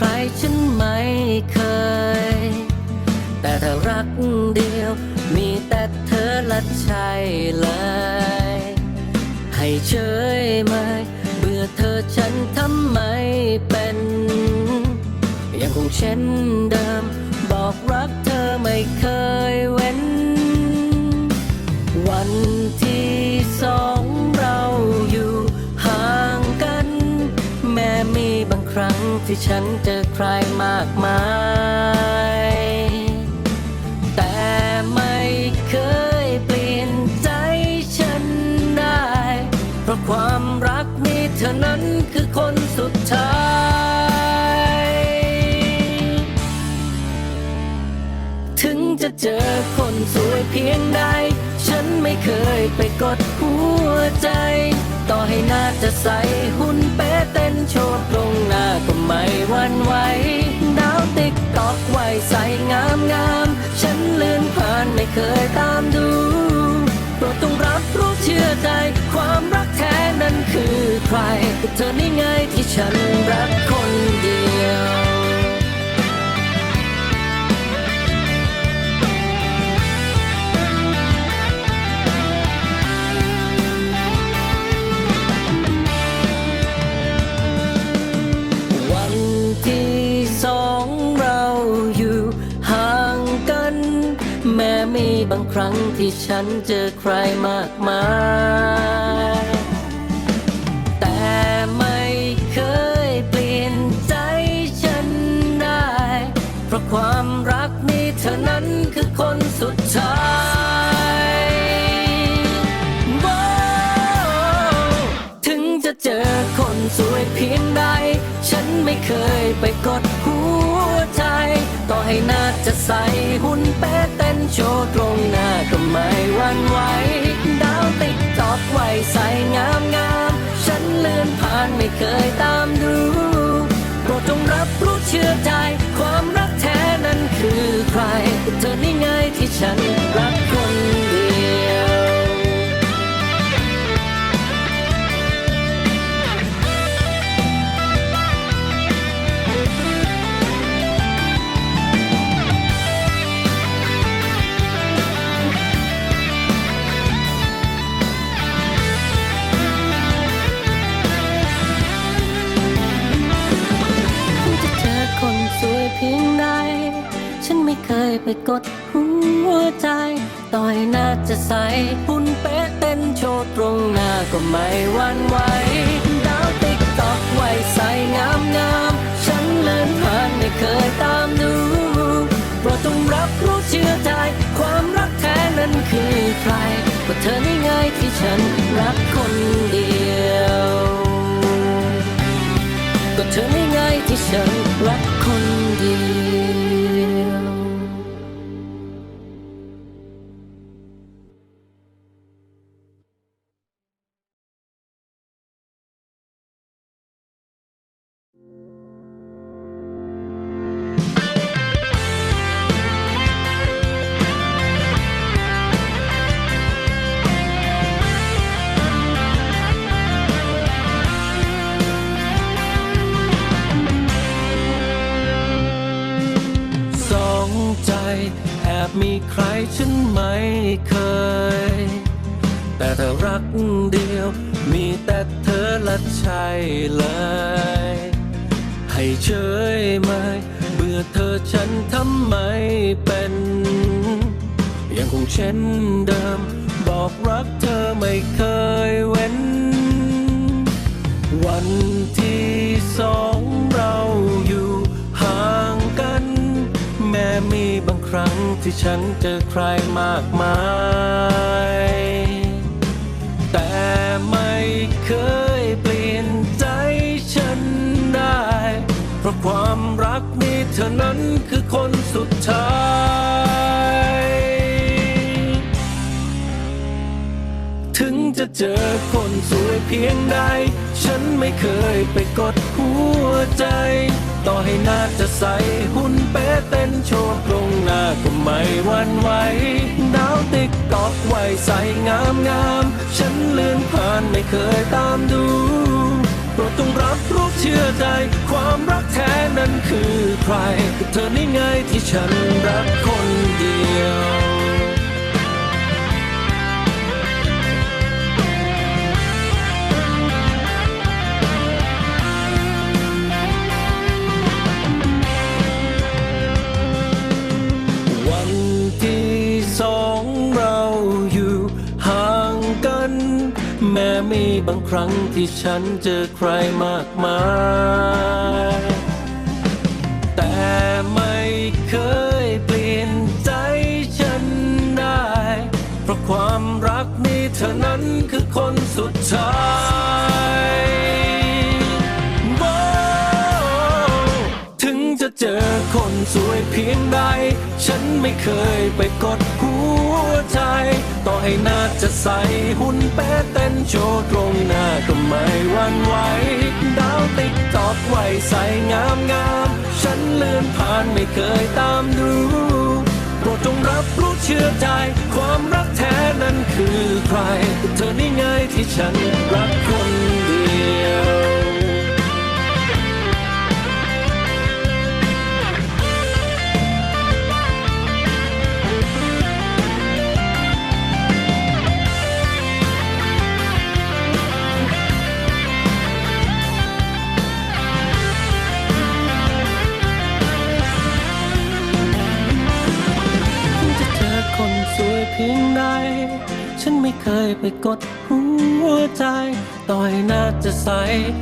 ใครฉันไม่เคย แต่ถ้ารักเดียว มีแต่เธอและใช่เลย ให้เฉยไหมเบื่อเธอฉันทำไมเป็น ยังคงเช่นเดิม บอกรักเธอไม่เคยเว้น วันที่สอง ที่ฉันเจอใครมากมาย แต่ไม่เคยเปลี่ยนใจฉันได้ เพราะความรักนี้เธอนั้นคือคนสุดท้ายถึงจะเจอคนสวยเพียงใด ฉันไม่เคยไปกดหัวใจ ต่อให้หน้าจะใสหุ่นเป๊ะเต้นโชว์ตรงหน้า ไม่หวันไหวดาวติ๊กตอกไว้ใส่งามงามฉันเลื่อนผ่านไม่เคยตามดูโปรดต้องรับรู้เชื่อใจ ความรักแท้นั้นคือใครเธอนี่ไงที่ฉันรักคนเดียว รั้งที่ฉันเจอใครมากมาย แต่ไม่เคยเปลี่ยนใจฉันได้ เพราะความรักนี้เธอนั้นคือคนสุดท้ายถึงจะเจอคนสวยเพียงใด ฉันไม่เคยไปกดหัวใจ ต่อให้น้าจะใส่หุ่นเป๊ะ โชว์ตรงหน้าก็ไม่หวันไหวดาวติ๊กตอกไว้ใส่งามงามฉันเลื่อนผ่านไม่เคยตามดูโปรดจงรับรู้เชื่อใจ ความรักแท้นั้นคือใครเธอนี่ไงที่ฉันรัก ไปกดหัวใจ ต่อยหน้าจะใสหุ่นเป๊ะเต้นโชว์ตรงหน้าก็ไม่หวั่นไหวดาวติ๊กตอกไว้ใสงามงามฉันเลื่นผ่านไม่เคยตามดูโปรดจงรับรู้เชื่อใจ ความรักแท้นั้นคือใครก็เธอนี่ไงที่ฉันรักคนเดียว ก็เธอไม่ไงที่ฉันรัก เคย แต่ถ้ารักเดียว มีแต่เธอและใช่เลย ให้เฉยไหมเบื่อเธอฉันทำไมเป็น ยังคงเช่นเดิม บอกรักเธอไม่เคยเว้น วัน ที่ฉันเจอใครมากมาย แต่ไม่เคยเปลี่ยนใจฉันได้ เพราะความรักนี้เธอนั้นคือคนสุดท้ายถึงจะเจอคนสวยเพียงใด ฉันไม่เคยไปกดหัวใจ ต่อให้หน้าจะใสหุ่นเป๊ะเต้นโชว์ตรงหน้าก็ไม่หวันไหวดาวติ๊กตอกไวใส่งามงามฉันเลื่อนผ่านไม่เคยตามดูโปรดต้องรับรู้เชื่อใจ ความรักแท้นั้นคือใครก็เธอนี่ไงที่ฉันรักคนเดียว บางครั้งที่ฉันเจอใครมากมาย แต่ไม่เคยเปลี่ยนใจฉันได้ เพราะความรักนี้เธอนั้นคือคนสุดท้ายถึงจะเจอคนสวยเพียงใด ฉันไม่เคยไปกด ให้หน้าจะใสหุ่นเป๊ะเต้นโชว์ตรงหน้าก็ไม่วันไหวดาวติ๊กตอกไว้ใสงามงามฉันเลื่อนผ่านไม่เคยตามดูโปรดจงรับรู้เชื่อใจ ความรักแท้นั้นคือใคร เธอนี่ไงที่ฉันรักคนเดียว เพียงใด ฉันไม่เคยไปกดหัวใจ ต่อยหน้าจะใส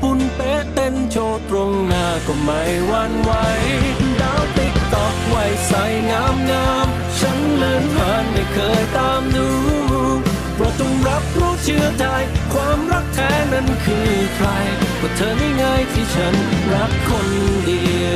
หุ่นเป๊ะเต้นโชว์ตรงหน้าก็ไม่หวั่นไหวดาวติ๊กตอกไว้ใสงามงามๆฉันเลื่อนผ่านไม่เคยตามดูโปรดจงรับรู้เชื่อใจ ความรักแท้นั้นคือใครก็เธอนี่ไงที่ฉันรักคนเดียว